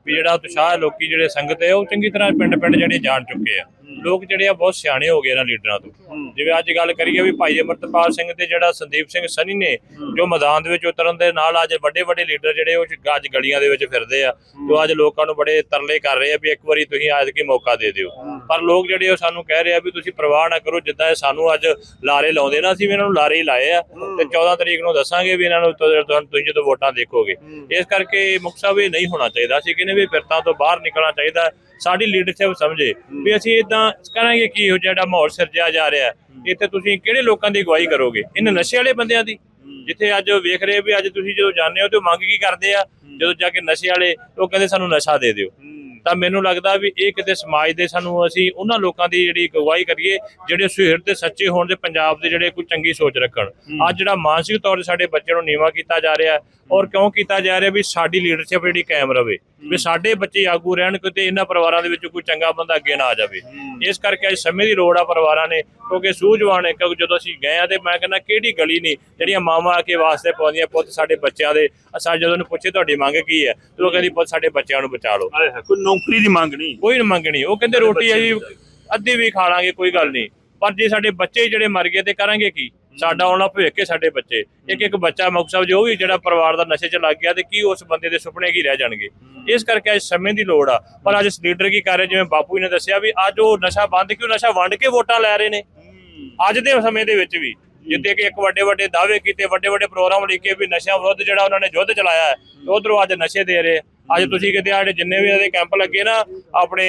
ਵੀ ਜਿਹੜਾ ਉਤਸ਼ਾਹ ਲੋਕੀ ਜਿਹੜੇ ਸੰਗਤ ਹੈ ਉਹ ਚੰਗੀ ਤਰ੍ਹਾਂ ਪਿੰਡ ਪਿੰਡ ਜਿਹੜੇ ਜਾਣ ਚੁੱਕੇ ਆ। ਲੋਕ ਜਿਹੜੇ ਆ ਬਹੁਤ ਸਿਆਣੇ ਹੋ ਗਏ ਇਹਨਾਂ ਲੀਡਰਾਂ ਤੋਂ। ਜਿਵੇਂ ਅੱਜ ਗੱਲ ਕਰੀਏ ਵੀ ਭਾਈ ਅਮਰਤਪਾਲ ਸਿੰਘ ਤੇ ਜਿਹੜਾ ਸੰਦੀਪ ਸਿੰਘ ਸਨੀ ਨੇ ਜੋ ਮੈਦਾਨ ਦੇ ਵਿੱਚ ਉਤਰਨ ਦੇ ਨਾਲ ਅੱਜ ਵੱਡੇ ਵੱਡੇ ਲੀਡਰ ਜਿਹੜੇ ਉਹ ਅੱਜ ਗਲੀਆਂ ਦੇ ਵਿੱਚ ਫਿਰਦੇ ਆ ਜੋ ਅੱਜ ਲੋਕਾਂ ਨੂੰ ਬੜੇ ਤਰਲੇ ਕਰ ਰਹੇ ਆ ਵੀ ਇੱਕ ਵਾਰੀ ਤੁਸੀਂ ਆਜ ਕੀ ਮੌਕਾ ਦੇ ਦਿਓ। ਪਰ ਲੋਕ ਜਿਹੜੇ ਉਹ ਸਾਨੂੰ ਕਹਿ ਰਹੇ ਆ ਵੀ ਤੁਸੀਂ ਪਰਵਾਹ ਨਾ ਕਰੋ ਜਿੱਦਾਂ ਇਹ ਸਾਨੂੰ ਅੱਜ ਲਾਰੇ ਲਾਉਂਦੇ ਨਾ ਅਸੀਂ ਵੀ ਇਹਨਾਂ ਨੂੰ ਲਾਰੇ ਹੀ ਲਾਏ ਆ। ਤੇ 14 ਤਰੀਕ ਨੂੰ ਦੱਸਾਂਗੇ ਵੀ ਇਹਨਾਂ ਨੂੰ ਤੁਸੀਂ ਜਦੋਂ ਵੋਟਾਂ ਦੇਖੋਗੇ। ਇਸ ਕਰਕੇ ਮੁਕਸਾ ਵੀ ਨਹੀਂ ਹੋਣਾ ਚਾਹੀਦਾ। ਅਸੀਂ ਕਹਿੰਦੇ ਵੀ ਫਿਰਤਾਂ ਤੋਂ ਬਾਹਰ ਨਿਕਲਣਾ ਚਾਹੀਦਾ। ਸਾਡੀ ਲੀਡਰਸ਼ਿਪ ਸਮਝੇ ਵੀ ਅਸੀਂ ਇਦਾਂ ਕਰਾਂਗੇ ਕੀ ਇਹੋ ਜਿਹੜਾ ਮਾਹੌਲ ਸਿਰਜਿਆ ਜਾ ਰਿਹਾ ਇੱਥੇ ਤੁਸੀਂ ਕਿਹੜੇ ਲੋਕਾਂ ਦੀ ਅਗਵਾਈ ਕਰੋਗੇ? ਇਹਨਾਂ ਨਸ਼ੇ ਵਾਲੇ ਬੰਦਿਆਂ ਦੀ। ਜਿੱਥੇ ਅੱਜ ਵੇਖ ਰਹੇ ਵੀ ਅੱਜ ਤੁਸੀਂ ਜਦੋਂ ਜਾਂਦੇ ਹੋ ਤੇ ਮੰਗ ਕੀ ਕਰਦੇ ਆ? ਜਦੋਂ ਜਾ ਕੇ ਨਸ਼ੇ ਵਾਲੇ ਉਹ ਕਹਿੰਦੇ ਸਾਨੂੰ ਨਸ਼ਾ ਦੇ ਦਿਓ। ਤਾਂ ਮੈਨੂੰ ਲੱਗਦਾ ਵੀ ਇਹ ਕਿਤੇ ਸਮਾਜ ਦੇ ਸਾਨੂੰ ਅਸੀਂ ਉਹਨਾਂ ਲੋਕਾਂ ਦੀ ਜਿਹੜੀ ਅਗਵਾਈ ਕਰੀਏ ਜਿਹੜੇ ਸੁਹਿਰਦ ਤੇ ਸੱਚੇ ਹੋਣ ਦੇ ਪੰਜਾਬ ਦੇ ਜਿਹੜੇ ਕੋਈ ਚੰਗੀ ਸੋਚ ਰੱਖਣ। ਅੱਜ ਜਿਹੜਾ ਮਾਨਸਿਕ ਤੌਰ ਤੇ ਸਾਡੇ ਬੱਚਿਆਂ ਨੂੰ ਨੀਵਾ ਕੀਤਾ ਜਾ ਰਿਹਾ ਹੈ ਔਰ ਕਿਉਂ ਕੀਤਾ ਜਾ ਰਿਹਾ ਵੀ ਸਾਡੀ ਲੀਡਰਸ਼ਿਪ ਜਿਹੜੀ ਕਾਇਮ ਰਵੇ ਵੀ ਸਾਡੇ ਬੱਚੇ ਆਗੂ ਰਹਿਣ ਕਿਤੇ ਇਹਨਾਂ ਪਰਿਵਾਰਾਂ ਦੇ ਵਿੱਚ ਕੋਈ ਚੰਗਾ ਬੰਦਾ ਅੱਗੇ ਨਾ ਆ ਜਾਵੇ। ਇਸ ਕਰਕੇ ਅੱਜ ਸਮੇਂ ਦੀ ਲੋੜ ਆ ਪਰਿਵਾਰਾਂ ਨੇ ਕਿਉਂਕਿ ਸੂਝਵਾਨ ਹੈ ਕਿਉਂਕਿ ਜਦੋਂ ਅਸੀਂ ਗਏ ਆ ਤੇ ਮੈਂ ਕਹਿੰਦਾ ਕਿਹੜੀ ਗਲੀ ਨਹੀਂ ਜਿਹੜੀਆਂ ਮਾਵਾਂ ਆ ਕੇ ਵਾਸਤੇ ਪਾਉਂਦੀਆਂ ਪੁੱਤ ਸਾਡੇ ਬੱਚਿਆਂ ਦੇ ਅਸਾਂ ਜਦੋਂ ਉਹਨੂੰ ਪੁੱਛੇ ਤੁਹਾਡੀ ਮੰਗ ਕੀ ਹੈ ਤੇ ਉਹ ਕਹਿੰਦੀ ਪੁੱਤ ਸਾਡੇ ਬੱਚਿਆਂ ਨੂੰ ਬਚਾ ਲਓ। ਕੋਈ ਨੌਕਰੀ ਦੀ ਮੰਗ ਨਹੀਂ। ਕੋਈ ਮੰਗ ਨਹੀਂ ਉਹ ਕਹਿੰਦੇ ਰੋਟੀ ਅਸੀਂ ਅੱਧੀ ਵੀ ਖਾ ਲਾਂਗੇ ਕੋਈ ਗੱਲ ਨਹੀਂ। ਪਰ ਜੇ ਸਾਡੇ ਬੱਚੇ ਜਿਹੜੇ ਮਰ ਗਏ ਤੇ ਕਰਾਂਗੇ ਕੀ? ਸਾਡਾ ਆਉਣਾ ਭਵਿੱਖ ਹੈ ਸਾਡੇ ਬੱਚੇ। ਇੱਕ ਇੱਕ ਬੱਚਾ ਮੁਕਸਬ ਜੋ ਵੀ ਜਿਹੜਾ ਪਰਿਵਾਰ ਦਾ ਨਸ਼ੇ 'ਚ ਲੱਗ ਗਿਆ ਤੇ ਕੀ ਉਸ ਬੰਦੇ ਦੇ ਸੁਪਨੇ ਕੀ ਰਹਿ ਜਾਣਗੇ? ਇਸ ਕਰਕੇ ਅੱਜ ਸਮੇਂ ਦੀ ਲੋੜ ਆ। ਪਰ ਅੱਜ ਲੀਡਰ ਕੀ ਕਰ ਰਹੇ? ਜਿਵੇਂ ਬਾਪੂ ਜੀ ਨੇ ਦੱਸਿਆ ਵੀ ਅੱਜ ਉਹ ਨਸ਼ਾ ਬੰਦ ਕਿਉਂ ਨਸ਼ਾ ਵੰਡ ਕੇ ਵੋਟਾਂ ਲੈ ਰਹੇ ਨੇ? ਅੱਜ ਦੇ ਸਮੇਂ ਦੇ ਵਿੱਚ ਵੀ ਜਿੱਤੇ ਕਿ ਇੱਕ ਵੱਡੇ ਵੱਡੇ ਦਾਅਵੇ ਕੀਤੇ ਵੱਡੇ ਵੱਡੇ ਪ੍ਰੋਗਰਾਮ ਲਿਖੇ ਵੀ ਨਸ਼ਿਆਂ ਵਿਰੁੱਧ ਜਿਹੜਾ ਉਹਨਾਂ ਨੇ ਯੁੱਧ ਚਲਾਇਆ ਹੈ ਉਧਰੋਂ ਅੱਜ ਨਸ਼ੇ ਦੇ ਰਹੇ। ਅੱਜ ਤੁਸੀਂ ਕਿਤੇ ਆੜੇ ਜਿੰਨੇ ਵੀ ਇਹਦੇ ਕੈਂਪ ਲੱਗੇ ਨਾ ਆਪਣੇ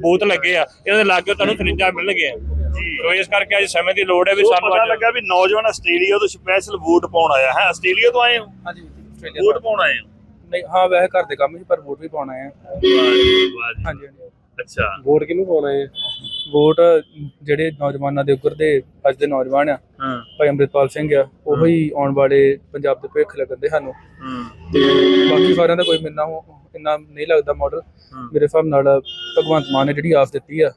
ਬੂਥ ਲੱਗੇ ਆ ਇਹਨਾਂ ਦੇ ਲਾਗੇ ਤੁਹਾਨੂੰ ਸਰਿੰਜਾਂ ਮਿਲਣਗੀਆਂ ਜੀ ਸੋ ਇਸ ਕਰਕੇ ਅੱਜ ਸਮੇਂ ਦੀ ਲੋੜ ਹੈ ਵੀ ਸਾਨੂੰ ਪਤਾ ਅੱਜ ਲੱਗਾ ਵੀ ਨੌਜਵਾਨ ਆਸਟ੍ਰੇਲੀਆ ਤੋਂ ਸਪੈਸ਼ਲ ਵੋਟ ਪਾਉਣ ਆਇਆ ਹੈ। ਆਸਟ੍ਰੇਲੀਆ ਤੋਂ ਆਏ ਹੋ? ਹਾਂਜੀ ਆਸਟ੍ਰੇਲੀਆ ਵੋਟ ਪਾਉਣ ਆਏ ਹੋ? ਨਹੀਂ ਹਾਂ ਵੈਸੇ ਘਰ ਦੇ ਕੰਮ ਸੀ ਪਰ ਵੋਟ ਵੀ ਪਾਉਣਾ ਹੈ। ਵਾਹ ਜੀ, ਵਾਹ ਜੀ। ਹਾਂਜੀ ਹਾਂਜੀ। ਅੱਛਾ। ਵੋਟ ਕਿਹਨੂੰ ਪਾਉਣਾ ਹੈ? ਵੋਟ ਜਿਹੜੇ ਨੌਜਵਾਨਾਂ ਦੇ ਉੱਗਰਦੇ ਅੱਜ ਦੇ ਨੌਜਵਾਨ ਆ ਹਾਂ। ਭਾਈ ਅੰਮ੍ਰਿਤਪਾਲ ਸਿੰਘ ਆ ਉਹੋ ਹੀ ਆਉਣ ਵਾਲੇ ਪੰਜਾਬ ਦੇ ਭਵਿੱਖ ਲੱਗਦੇ ਸਾਨੂੰ। ਹਾਂ। ਤੇ ਬਾਕੀ ਸਾਰਿਆਂ ਦਾ ਕੋਈ ਮਿਲਣਾ ਇੰਨਾ ਨਹੀਂ ਲੱਗਦਾ ਮਾਡਲ। ਮੇਰੇ ਹਿਸਾਬ ਨਾਲ ਭਗਵੰਤ ਮਾਨ ਨੇ ਜਿਹੜੀ ਆਸ ਦਿੱਤੀ ਆ।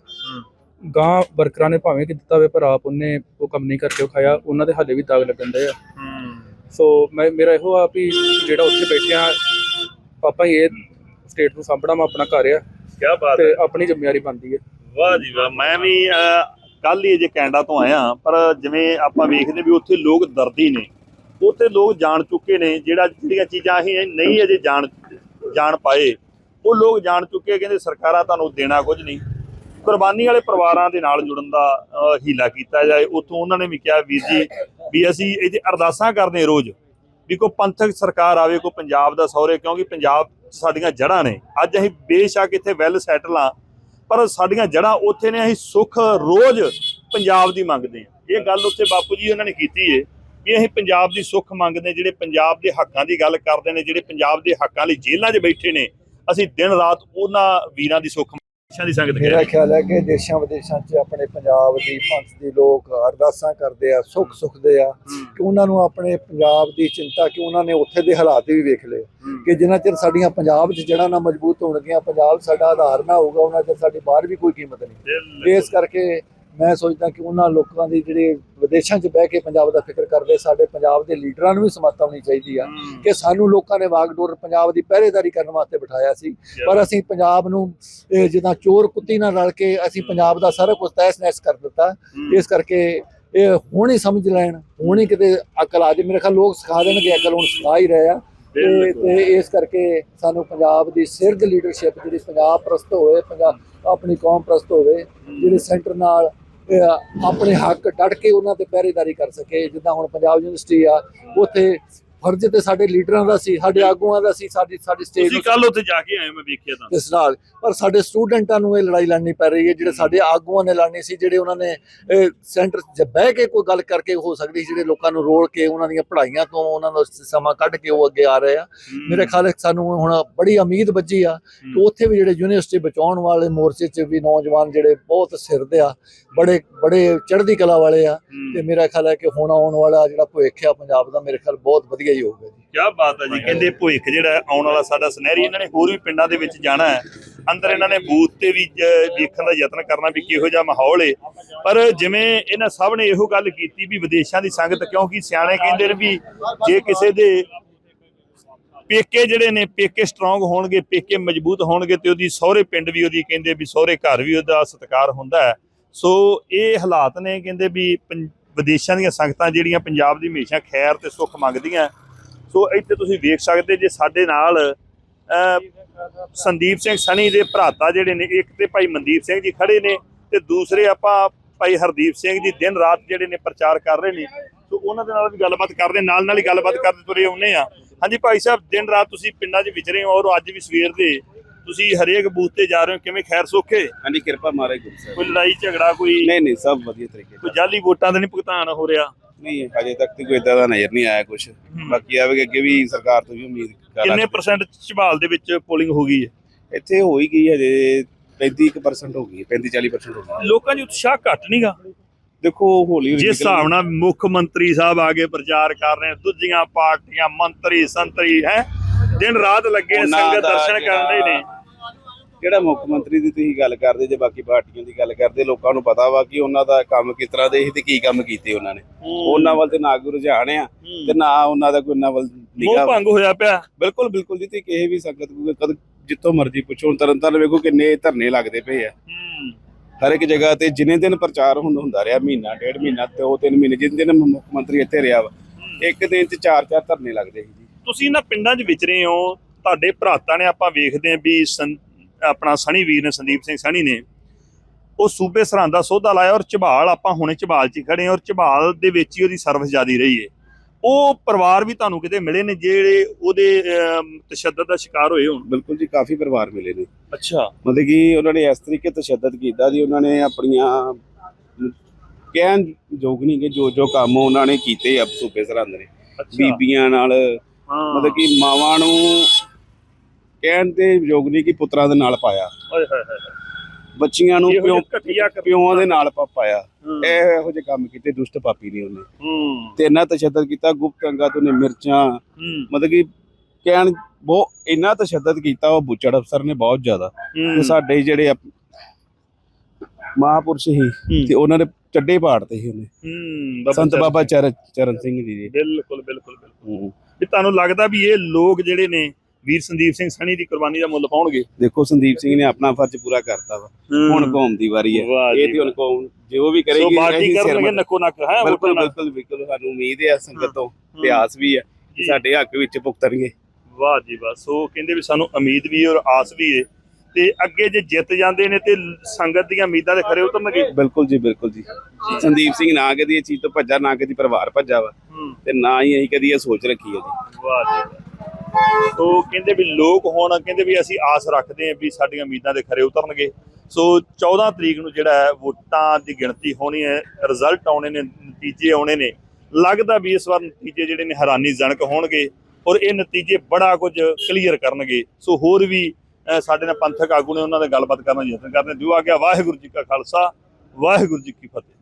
ਗਾਂ ਵਰਕਰਾਂ ਨੇ ਭਾਵੇਂ ਕਿ ਦਿੱਤਾ ਹੋਵੇ ਪਰ ਆਪ ਉਹਨੇ ਉਹ ਕੰਮ ਨਹੀਂ ਕਰਕੇ ਵਿਖਾਇਆ ਉਹਨਾਂ ਦੇ ਹਾਲੇ ਵੀ ਦਾਗ ਲੱਗਣ ਦੇ ਆ। ਸੋ ਮੈਂ ਮੇਰਾ ਇਹੋ ਆ ਵੀ ਜਿਹੜਾ ਉੱਥੇ ਬੈਠੇ ਆ ਪਾਪਾ ਇਹ ਸਟੇਟ ਨੂੰ ਸਾਂਭਣਾ ਮੈਂ ਆਪਣਾ ਘਰ ਆ। ਕੀ ਬਾਤ ਤੇ ਆਪਣੀ ਜ਼ਿੰਮੇਵਾਰੀ ਬਣਦੀ ਹੈ ਵਾਹ ਜੀ ਵਾਹ ਮੈਂ ਵੀ ਕੱਲ ਹੀ ਅਜੇ ਕੈਨੇਡਾ ਤੋਂ ਆਇਆ ਪਰ ਜਿਵੇਂ ਆਪਾਂ ਵੇਖਦੇ ਵੀ ਉੱਥੇ ਲੋਕ ਦਰਦੀ ਨੇ ਉੱਥੇ ਲੋਕ ਜਾਣ ਚੁੱਕੇ ਨੇ ਜਿਹੜਾ ਜਿਹੜੀਆਂ ਚੀਜ਼ਾਂ ਅਸੀਂ ਨਹੀਂ ਅਜੇ ਜਾਣ ਜਾਣ ਪਾਏ ਉਹ ਲੋਕ ਜਾਣ ਚੁੱਕੇ ਕਹਿੰਦੇ ਸਰਕਾਰਾਂ ਤੁਹਾਨੂੰ ਦੇਣਾ ਕੁਝ ਨਹੀਂ। ਕੁਰਬਾਨੀ ਵਾਲੇ ਪਰਿਵਾਰਾਂ ਦੇ ਨਾਲ ਜੁੜਨ ਦਾ ਹੀਲਾ ਕੀਤਾ ਜਾਏ। ਉੱਥੋਂ ਉਹਨਾਂ ਨੇ ਵੀ ਕਿਹਾ, ਵੀਰ ਜੀ, ਵੀ ਅਸੀਂ ਇਹਦੇ ਅਰਦਾਸਾਂ ਕਰਦੇ ਰੋਜ਼, ਵੀ ਕੋਈ ਪੰਥਕ ਸਰਕਾਰ ਆਵੇ, ਕੋਈ ਪੰਜਾਬ ਦਾ ਸਹੁਰੇ, ਕਿਉਂਕਿ ਪੰਜਾਬ ਸਾਡੀਆਂ ਜੜ੍ਹਾਂ ਨੇ। ਅੱਜ ਅਸੀਂ ਬੇਸ਼ੱਕ ਇੱਥੇ ਵੈਲ ਸੈਟਲ ਆ ਪਰ ਸਾਡੀਆਂ ਜੜ੍ਹਾਂ ਉੱਥੇ ਨੇ, ਅਸੀਂ ਸੁੱਖ ਰੋਜ਼ ਪੰਜਾਬ ਦੀ ਮੰਗਦੇ ਹਾਂ। ਇਹ ਗੱਲ ਉੱਥੇ ਬਾਪੂ ਜੀ ਉਹਨਾਂ ਨੇ ਕੀਤੀ ਏ, ਵੀ ਅਸੀਂ ਪੰਜਾਬ ਦੀ ਸੁੱਖ ਮੰਗਦੇ ਜਿਹੜੇ ਪੰਜਾਬ ਦੇ ਹੱਕਾਂ ਦੀ ਗੱਲ ਕਰਦੇ ਨੇ, ਜਿਹੜੇ ਪੰਜਾਬ ਦੇ ਹੱਕਾਂ ਲਈ ਜੇਲ੍ਹਾਂ 'ਚ ਬੈਠੇ ਨੇ, ਅਸੀਂ ਦਿਨ ਰਾਤ ਉਹਨਾਂ ਵੀਰਾਂ ਦੀ ਸੁੱਖ ਦੀ ਸੰਗਤ ਮੇਰਾ ਖਿਆਲ ਹੈ ਕਿ ਦੇਸ਼ਾਂ ਵਿਦੇਸ਼ਾਂ 'ਚ ਆਪਣੇ ਪੰਜਾਬ ਦੀ ਪੰਥ ਦੀ ਲੋਕ ਅਰਦਾਸਾਂ ਕਰਦੇ ਆ ਸੁੱਖ ਸੁਖਦੇ ਆ ਕਿ ਉਹਨਾਂ ਨੂੰ ਆਪਣੇ ਪੰਜਾਬ ਦੀ ਚਿੰਤਾ ਕਿ ਉਹਨਾਂ ਨੇ ਉੱਥੇ ਦੇ ਹਾਲਾਤ ਵੀ ਵੇਖ ਲਏ। ਕਿ ਜਿੰਨਾ ਚਿਰ ਸਾਡੀਆਂ ਪੰਜਾਬ 'ਚ ਜੜ੍ਹਾਂ ਨਾ ਮਜ਼ਬੂਤ ਹੋਣਗੀਆਂ ਪੰਜਾਬ ਸਾਡਾ ਆਧਾਰ ਨਾ ਹੋਊਗਾ ਉਹਨਾਂ ਚਿਰ ਸਾਡੀ ਬਾਹਰ ਵੀ ਕੋਈ ਕੀਮਤ ਨਹੀਂ। ਇਸ ਕਰਕੇ ਮੈਂ ਸੋਚਦਾ ਕਿ ਉਹਨਾਂ ਲੋਕਾਂ ਦੀ ਜਿਹੜੇ ਵਿਦੇਸ਼ਾਂ 'ਚ ਬਹਿ ਕੇ ਪੰਜਾਬ ਦਾ ਫਿਕਰ ਕਰਦੇ ਸਾਡੇ ਪੰਜਾਬ ਦੇ ਲੀਡਰਾਂ ਨੂੰ ਵੀ ਸਮਰਥਾ ਹੋਣੀ ਚਾਹੀਦੀ ਆ ਕਿ ਸਾਨੂੰ ਲੋਕਾਂ ਨੇ ਵਾਗਡੋਰ ਪੰਜਾਬ ਦੀ ਪਹਿਰੇਦਾਰੀ ਕਰਨ ਵਾਸਤੇ ਬਿਠਾਇਆ ਸੀ। ਪਰ ਅਸੀਂ ਪੰਜਾਬ ਨੂੰ ਜਿੱਦਾਂ ਚੋਰ ਕੁੱਤੀ ਨਾਲ ਰਲ ਕੇ ਅਸੀਂ ਪੰਜਾਬ ਦਾ ਸਾਰਾ ਕੁਝ ਤਹਿਸ ਨਹਿਸ ਕਰ ਦਿੱਤਾ। ਇਸ ਕਰਕੇ ਇਹ ਹੁਣ ਹੀ ਸਮਝ ਲੈਣ ਹੁਣ ਹੀ ਕਿਤੇ ਅਕਲ ਆ ਜੇ। ਮੇਰੇ ਖਿਆਲ ਲੋਕ ਸਿਖਾ ਦੇਣਗੇ ਅਕਲ ਹੁਣ ਸਿਖਾ ਹੀ ਰਹੇ ਆ। ਤੇ ਇਸ ਕਰਕੇ ਸਾਨੂੰ ਪੰਜਾਬ ਦੀ ਸਿਰਦ ਲੀਡਰਸ਼ਿਪ ਜਿਹੜੀ ਪੰਜਾਬ ਪ੍ਰਸਤ ਹੋਵੇ ਪੰਜਾਬ ਆਪਣੀ ਕੌਮ ਪ੍ਰਸਤ ਹੋਵੇ ਜਿਹੜੇ ਸੈਂਟਰ ਨਾਲ ਆਪਣੇ ਹੱਕ ਡਟ ਕੇ ਉਹਨਾਂ ਤੇ ਪਹਿਰੇਦਾਰੀ ਕਰ ਸਕੇ, ਜਿੱਦਾਂ ਹੁਣ ਪੰਜਾਬ ਯੂਨੀਵਰਸਿਟੀ ਆ, ਉੱਥੇ ਫਰਜ਼ ਤੇ ਸਾਡੇ ਲੀਡਰਾਂ ਦਾ ਸੀ ਸਾਡੇ ਆਗੂਆਂ ਦਾ ਸੀ ਸਾਡੀ ਸਾਡੀ ਸਟੇਟ ਤੁਸੀਂ ਕੱਲ ਉੱਥੇ ਜਾ ਕੇ ਆਏ ਮੈਂ ਵੇਖਿਆ ਤਾਂ ਇਸ ਨਾਲ ਪਰ ਸਾਡੇ ਸਟੂਡੈਂਟਾਂ ਨੂੰ ਇਹ ਲੜਾਈ ਲੜਨੀ ਪੈ ਰਹੀ ਹੈ ਜਿਹੜੇ ਸਾਡੇ ਆਗੂਆਂ ਨੇ ਲੜਨੀ ਸੀ ਜਿਹੜੇ ਉਹਨਾਂ ਨੇ ਸੈਂਟਰ 'ਚ ਬਹਿ ਕੇ ਕੋਈ ਗੱਲ ਕਰਕੇ ਹੋ ਸਕਦੀ ਸੀ ਜਿਹੜੇ ਲੋਕਾਂ ਨੂੰ ਰੋਲ ਕੇ ਉਹਨਾਂ ਦੀਆਂ ਪੜ੍ਹਾਈਆਂ ਤੋਂ ਉਹਨਾਂ ਦਾ ਸਮਾਂ ਕੱਢ ਕੇ ਉਹ ਅੱਗੇ ਆ ਰਹੇ ਆ। ਮੇਰੇ ਖਿਆਲ ਸਾਨੂੰ ਹੁਣ ਬੜੀ ਉਮੀਦ ਬੱਜੀ ਆ ਕਿ ਉੱਥੇ ਵੀ ਜਿਹੜੇ ਯੂਨੀਵਰਸਿਟੀ ਬਚਾਉਣ ਵਾਲੇ ਮੋਰਚੇ 'ਚ ਵੀ ਨੌਜਵਾਨ ਜਿਹੜੇ ਬਹੁਤ ਸਿਰਦੇ ਆ ਬੜੇ ਬੜੇ ਚੜ੍ਹਦੀ ਕਲਾ ਵਾਲੇ ਆ। ਤੇ ਮੇਰਾ ਖਿਆਲ ਹੈ ਕਿ ਹੁਣ ਆਉਣ ਵਾਲਾ ਜਿਹੜਾ ਭਵਿੱਖ ਆ ਪੰਜਾਬ ਦਾ ਮੇਰੇ ਖਿਆਲ ਬਹੁਤ ਵਧੀਆ ਹੀ ਹੋਊਗਾ ਜੀ। ਕੀ ਬਾਤ ਹੈ ਜੀ, ਕਹਿੰਦੇ ਭੁੱਖ ਜਿਹੜਾ ਆਉਣ ਵਾਲਾ ਸਾਡਾ ਸੁਨਹਿਰੀ, ਇਹਨਾਂ ਨੇ ਹੋਰ ਵੀ ਪਿੰਡਾਂ ਦੇ ਵਿੱਚ ਜਾਣਾ ਹੈ। ਅੰਦਰ ਇਹਨਾਂ ਨੇ ਬੂਥ ਤੇ ਵੀ ਜ- ਵੇਖਣ ਦਾ ਯਤਨ ਕਰਨਾ ਵੀ ਕਿਹੋ ਜਿਹਾ ਮਾਹੌਲ ਏ। ਪਰ ਜਿਵੇਂ ਇਹਨਾਂ ਸਭ ਨੇ ਇਹੋ ਗੱਲ ਕੀਤੀ ਵੀ ਵਿਦੇਸ਼ਾਂ ਦੀ ਸੰਗਤ, ਕਿਉਂਕਿ ਸਿਆਣੇ ਕਹਿੰਦੇ ਨੇ ਵੀ ਜੇ ਕਿਸੇ ਦੇ ਪੇਕੇ ਜਿਹੜੇ ਨੇ, ਪੇਕੇ ਸਟਰੋਂਗ ਹੋਣਗੇ, ਪੇਕੇ ਮਜ਼ਬੂਤ ਹੋਣਗੇ ਤੇ ਉਹਦੀ ਸਹੁਰੇ ਪਿੰਡ ਵੀ ਉਹਦੀ ਕਹਿੰਦੇ ਵੀ ਸਹੁਰੇ ਘਰ ਵੀ ਉਹਦਾ ਸਤਿਕਾਰ ਹੁੰਦਾ ਹੈ। ਸੋ ਇਹ ਹਾਲਾਤ ਨੇ, ਕਹਿੰਦੇ ਵੀ ਪੰ- ਵਿਦੇਸ਼ਾਂ ਦੀਆਂ ਸੰਗਤਾਂ ਜਿਹੜੀਆਂ ਪੰਜਾਬ ਦੀ ਹਮੇਸ਼ਾ ਖੈਰ ਤੇ ਸੁੱਖ ਮੰਗਦੀਆਂ ਸੋ ਇੱਥੇ ਤੁਸੀਂ ਵੇਖ ਸਕਦੇ ਜੇ ਸਾਡੇ ਨਾਲ ਸੰਦੀਪ ਸਿੰਘ ਸਣੀ ਦੇ ਭਰਾਤਾ ਜਿਹੜੇ ਨੇ ਇੱਕ ਤੇ ਭਾਈ ਮਨਦੀਪ ਸਿੰਘ ਜੀ ਖੜੇ ਨੇ ਤੇ ਦੂਸਰੇ ਆਪਾਂ ਭਾਈ ਹਰਦੀਪ ਸਿੰਘ ਜੀ ਦਿਨ ਰਾਤ ਜਿਹੜੇ ਨੇ ਪ੍ਰਚਾਰ ਕਰ ਰਹੇ ਨੇ। ਸੋ ਉਹਨਾਂ ਦੇ ਨਾਲ ਵੀ ਗੱਲਬਾਤ ਕਰਦੇ ਨਾਲ ਨਾਲ ਹੀ ਗੱਲਬਾਤ ਕਰਦੇ ਤੁਰੇ ਆਉਨੇ ਆ ਹਾਂਜੀ ਭਾਈ ਸਾਹਿਬ ਦਿਨ ਰਾਤ ਤੁਸੀਂ ਪਿੰਡਾਂ 'ਚ ਵਿਚਰੇ ਹੋ ਔਰ ਅੱਜ ਵੀ ਸਵੇਰ ਦੇ ਤੁਸੀਂ ਹਰੇਕ ਬੂਥ ਤੇ ਜਾ ਰਹੇ ਹੋ ਕਿਵੇਂ ਖੈਰ ਸੋਖੇ? ਹਾਂਜੀ ਕਿਰਪਾ ਮਾਰੇ ਗੁਰੂ ਸਾਹਿਬ ਕੋਈ ਲੜਾਈ ਝਗੜਾ ਕੋਈ ਨਹੀਂ ਨਹੀਂ ਸਭ ਵਧੀਆ ਤਰੀਕੇ ਕੋਈ ਜਾਲੀ ਵੋਟਾਂ ਦਾ ਨਹੀਂ ਭੁਗਤਾਨ ਹੋ ਰਿਹਾ? ਨਹੀਂ ਹਜੇ ਤੱਕ ਤੇ ਕੋਈ ਇਦਾਂ ਦਾ ਨਜ਼ਰ ਨਹੀਂ ਆਇਆ ਕੁਝ ਬਾਕੀ ਆਵੇ ਕਿ ਅੱਗੇ ਵੀ ਸਰਕਾਰ ਤੋਂ ਵੀ ਉਮੀਦ ਕਿੰਨੇ ਪਰਸੈਂਟ ਝਬਾਲ ਦੇ ਵਿੱਚ ਪੋਲਿੰਗ ਹੋ ਗਈ ਹੈ? ਇੱਥੇ ਹੋ ਹੀ ਗਈ ਹਜੇ 35% ਹੋ ਗਈ ਹੈ 35 40% ਹੋ ਗਈ ਲੋਕਾਂ 'ਚ ਉਤਸ਼ਾਹ ਘੱਟ ਨਹੀਂਗਾ ਦੇਖੋ ਹੌਲੀ ਹੌਲੀ ਜਿਸ ਹਿਸਾਬ ਨਾਲ ਮੁੱਖ ਮੰਤਰੀ ਸਾਹਿਬ ਆਗੇ ਪ੍ਰਚਾਰ ਕਰ ਰਹੇ ਦੂਜੀਆਂ ਪਾਰਟੀਆਂ ਮੰਤਰੀ ਸੰਤਰੀ ਹੈ? ਦਿਨ ਰਾਤ ਲੱਗੇ ਸੰਗਤ ਦਰਸ਼ਨ ਕਰਨ ਦੇ ਨੇ। ਜਿਹੜਾ ਮੁੱਖ ਮੰਤਰੀ ਦੀ ਤੁਸੀਂ ਗੱਲ ਕਰਦੇ ਜੇ ਬਾਕੀ ਪਾਰਟੀਆਂ ਦੀ ਗੱਲ ਕਰਦੇ ਲੋਕਾਂ ਨੂੰ ਪਤਾ ਵਾ ਕਿ ਉਹਨਾਂ ਦਾ ਕੰਮ ਕਿਸ ਤਰ੍ਹਾਂ ਦੇ ਸੀ ਤੇ ਕੀ ਕੰਮ ਕੀਤੇ ਉਹਨਾਂ ਨੇ। ਉਹਨਾਂ ਵੱਲ ਤੇ ਨਾ ਕੋਈ ਰੁਝਾਨ ਆ ਤੇ ਨਾ ਉਹਨਾਂ ਦਾ ਕੋਈ ਉਹਨਾਂ ਵੱਲ ਨਿਗਾਹ ਭੰਗ ਹੋਇਆ ਪਿਆ। ਬਿਲਕੁਲ ਬਿਲਕੁਲ ਜੀ ਤੇ ਕਿਸੇ ਵੀ ਸੰਗਤ ਨੂੰ ਕਦ ਜਿੱਥੋਂ ਮਰਜ਼ੀ ਪੁੱਛੋ ਹੁਣ ਤਰਨ ਤਾਰਨ ਵੇਖੋ ਕਿੰਨੇ ਧਰਨੇ ਲੱਗਦੇ ਪਏ ਆ। ਹਰ ਇੱਕ ਜਗ੍ਹਾ ਤੇ ਜਿੰਨੇ ਦਿਨ ਪ੍ਰਚਾਰ ਹੁੰਦਾ ਹੁੰਦਾ ਰਿਹਾ ਮਹੀਨਾ ਡੇਢ ਮਹੀਨਾ ਤੇ ਉਹ ਤਿੰਨ ਮਹੀਨੇ ਜਿੰਨੇ ਦਿਨ ਮੁੱਖ ਮੰਤਰੀ ਇੱਥੇ ਰਿਹਾ ਵਾ ਇੱਕ ਦਿਨ 'ਚ ਚਾਰ ਚਾਰ ਧਰਨੇ ਲੱਗਦੇ ਸੀ ਜੀ। ਤੁਸੀਂ ਇਹਨਾਂ ਪਿੰਡਾਂ 'ਚ ਵਿਚਰੇ ਹੋ ਤੁਹਾਡੇ ਭਰਾਤਾਂ ਨੇ ਆਪਾਂ ਵੇਖਦੇ ਆਂ ਵੀ ਆਪਣਾ ਸਣੀ ਵੀਰ ਨੇ ਸੰਦੀਪ ਸਿੰਘ ਸਣੀ ਨੇ ਉਹ ਸੂਬੇ ਸਰਹੰਦ ਦਾ ਸੋਧਾ ਲਾਇਆ ਔਰ ਝਬਾਲ ਆਪਾਂ ਹੁਣੇ ਝਬਾਲ 'ਚ ਖੜੇ ਔਰ ਝਬਾਲ ਦੇ ਵਿੱਚ ਹੀ ਉਹਦੀ ਸਰਵਿਸ ਜਿਆਦੀ ਰਹੀ ਏ ਉਹ ਪਰਿਵਾਰ ਵੀ ਤੁਹਾਨੂੰ ਕਿਤੇ ਮਿਲੇ ਨੇ ਜਿਹੜੇ ਉਹਦੇ ਤਸ਼ੱਦਦ ਦਾ ਸ਼ਿਕਾਰ ਹੋਏ ਹੋਣ? ਬਿਲਕੁਲ ਜੀ ਕਾਫੀ ਪਰਿਵਾਰ ਮਿਲੇ ਨੇ। ਅੱਛਾ। ਮਤਲਬ ਕਿ ਉਹਨਾਂ ਨੇ ਇਸ ਤਰੀਕੇ ਤਸ਼ੱਦਦ ਕੀਤਾ ਜੀ ਉਹਨਾਂ ਨੇ ਆਪਣੀਆਂ ਕਹਿਣ ਯੋਗ ਨਹੀਂ ਕਿ ਜੋ ਜੋ ਕੰਮ ਉਹਨਾਂ ਨੇ ਕੀਤੇ ਆ ਸੂਬੇ ਸਰਹੰਦ ਨੇ। ਬੀਬੀਆਂ ਨਾਲ ਮਤਲਬ ਕਿ ਮਾਵਾਂ ਨੂੰ ਕਹਿਣ ਤੇ ਯੋਗ ਨਹੀਂ ਕਿ ਪੁੱਤਰਾਂ ਦੇ ਨਾਲ ਪਾਇਆ। ਓਏ ਹੋਏ ਹੋਏ ਬੱਚੀਆਂ ਨੂੰ ਇਹੋ ਪਿਓ ਜਿਹੇ ਘਟੀਆ ਕਰ- ਪਿਓਾਂ ਦੇ ਨਾਲ ਪਾ- ਪਾਇਆ। ਹੂੰ। ਇਹ ਇਹੋ ਜਿਹੇ ਕੰਮ ਕੀਤੇ ਦੁਸ਼ਟ ਪਾਪੀ ਨੇ ਉਹਨੇ। ਹੂੰ। ਤੇ ਇੰਨਾ ਤਸ਼ੱਦਦ ਕੀਤਾ ਗੁਪਤ ਅੰਗਾਂ ਤੋਂ ਨੇ ਮਿਰਚਾਂ ਹੂੰ। ਮਤਲਬ ਕਿ ਕਹਿਣ ਬਹੁਤ ਇੰਨਾ ਤਸ਼ੱਦਦ ਕੀਤਾ ਉਹ ਬੁੱਚੜ ਅਫਸਰ ਨੇ ਬਹੁਤ ਜ਼ਿਆਦਾ। ਤੇ ਸਾਡੇ ਜਿਹੜੇ ਆਪ- ਮਹਾਂਪੁਰਸ਼ ਸੀ ਤੇ ਉਹਨਾਂ ਨੇ ਚੱਡੇ ਪਾੜਤੇ ਸੀ ਉਹਨੇ। ਹੂੰ ਸੰਤ ਚਰਨ ਬਾਬਾ ਚਰਨ ਚਰਨ ਸਿੰਘ ਜੀ ਦੇ। ਬਿਲਕੁਲ ਬਿਲਕੁਲ ਬਿਲਕੁਲ। ਹੂੰ। ਵੀ ਤੁਹਾਨੂੰ ਲੱਗਦਾ ਵੀ ਇਹ ਲੋਕ ਜਿਹੜੇ ਨੇ ਵੀਰ ਸੰਦੀਪ ਸਿੰਘ ਸਣੀ ਦੀ ਕੁਰਬਾਨੀ ਦਾ ਮੁੱਲ ਪਾਉਣਗੇ? ਦੇਖੋ ਸੰਦੀਪ ਸਿੰਘ ਨੇ ਆਪਣਾ ਫਰਜ਼ ਪੂਰਾ ਕਰਤਾ ਵਾ। ਹੁਣ ਕੌਮ ਦੀ ਵਾਰੀ ਹੈ। ਇਹ ਤੇ ਹੁਣ ਕੌਮ ਜੋ ਵੀ ਸੋ ਕਰੇਗੀ ਅਸੀਂ ਸਿਰ ਕਰਨਗੇ? ਨੱਕੋ ਨੱਕ ਹੈ ਬਿਲਕੁਲ ਬਿਲਕੁਲ ਬਿਲਕੁਲ ਸਾਨੂੰ ਉਮੀਦ ਹੈ ਸੰਗਤ ਤੋਂ ਤੇ ਆਸ ਵੀ ਹੈ ਕਿ ਸਾਡੇ ਹੱਕ ਵਿੱਚ ਭੁਗਤਣਗੇ ਵਾਹ ਜੀ ਵਾਹ। ਸੋ ਕਹਿੰਦੇ ਵੀ ਸਾਨੂੰ ਉਮੀਦ ਵੀ ਔਰ ਆਸ ਵੀ ਹੈ। ਤੇ ਅੱਗੇ ਜੇ ਜਿੱਤ ਜਾਂਦੇ ਨੇ ਤੇ ਸੰਗਤ ਦੀਆਂ ਉਮੀਦਾਂ ਦੇ ਖਰੇ ਉਤਰਨਗੇ? ਬਿਲਕੁਲ ਜੀ ਬਿਲਕੁਲ ਜੀ। ਸੰਦੀਪ ਸਿੰਘ ਨਾ ਕਦੀ ਇਹ ਚੀਜ਼ ਤੋਂ ਭੱਜਾ ਨਾ ਕਦੀ ਪਰਿਵਾਰ ਭੱਜਾ ਵਾ। ਤੇ ਨਾ ਹੀ ਅਸੀਂ ਕਦੀ ਇਹ ਸੋਚ ਰੱਖੀ ਹੈ ਜੀ। ਵਾਹ ਜੀ। ਸੋ ਕਹਿੰਦੇ ਵੀ ਲੋਕ ਹੁਣ ਕਹਿੰਦੇ ਵੀ ਅਸੀਂ ਆਸ ਰੱਖਦੇ ਹਾਂ ਵੀ ਸਾਡੀਆਂ ਉਮੀਦਾਂ ਦੇ ਖਰੇ ਉਤਰਨਗੇ। ਸੋ 14 ਤਰੀਕ ਨੂੰ ਜਿਹੜਾ ਹੈ ਵੋਟਾਂ ਦੀ ਗਿਣਤੀ ਹੋਣੀ ਹੈ ਰਿਜ਼ਲਟ ਆਉਣੇ ਨੇ, ਨਤੀਜੇ ਆਉਣੇ ਨੇ। ਲੱਗਦਾ ਵੀ ਇਸ ਵਾਰ ਨਤੀਜੇ ਜਿਹੜੇ ਨੇ ਹੈਰਾਨੀਜਨਕ ਹੋਣਗੇ ਔਰ ਇਹ ਨਤੀਜੇ ਬੜਾ ਕੁਝ ਕਲੀਅਰ ਕਰਨਗੇ। ਸੋ ਹੋਰ ਵੀ ਸਾਡੇ ਨਾਲ ਪੰਥਕ ਆਗੂ ਨੇ ਉਹਨਾਂ ਨਾਲ ਗੱਲਬਾਤ ਕਰਨ ਦਾ ਯਤਨ ਕਰਦੇ ਹਾਂ। ਜੋ ਆ ਗਿਆ ਵਾਹਿਗੁਰੂ ਜੀ ਕਾ ਖਾਲਸਾ, ਵਾਹਿਗੁਰੂ ਜੀ ਕੀ ਫਤਿਹ।